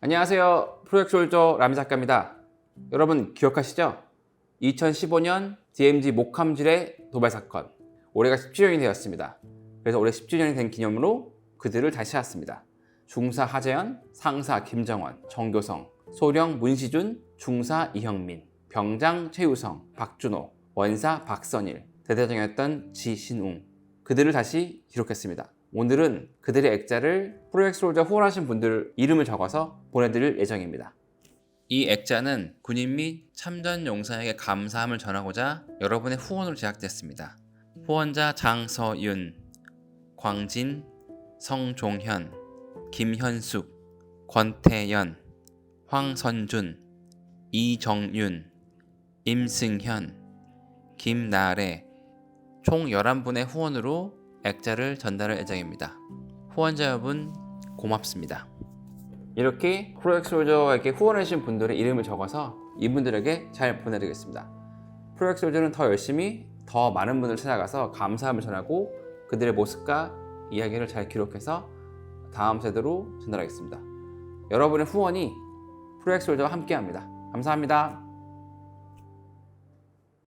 안녕하세요. 프로젝트솔저 라미 작가입니다. 여러분 기억하시죠? 2015년 DMZ 목함질의 도발 사건. 올해가 10주년이 되었습니다. 그래서 올해 10주년이 된 기념으로 그들을 다시 찾았습니다. 중사 하재현, 상사 김정원, 정교성, 소령 문시준, 중사 이형민, 병장 최우성, 박준호, 원사 박선일, 대대장이었던 지신웅. 그들을 다시 기록했습니다. 오늘은 그들의 액자를 프로젝트솔저 후원하신 분들 이름을 적어서 보내드릴 예정입니다. 이 액자는 군인 및 참전 용사에게 감사함을 전하고자 여러분의 후원으로 제작됐습니다. 후원자 장서윤, 광진, 성종현, 김현숙, 권태연, 황선준, 이정윤, 임승현, 김나래 총 11분의 후원으로 액자를 전달할 예정입니다. 후원자 여러분 고맙습니다. 이렇게 프로엑솔저에게 후원해주신 분들의 이름을 적어서 이분들에게 잘 보내드리겠습니다. 프로엑솔저는 더 열심히 더 많은 분을 찾아가서 감사함을 전하고 그들의 모습과 이야기를 잘 기록해서 다음 세대로 전달하겠습니다. 여러분의 후원이 프로엑솔저와 함께합니다. 감사합니다.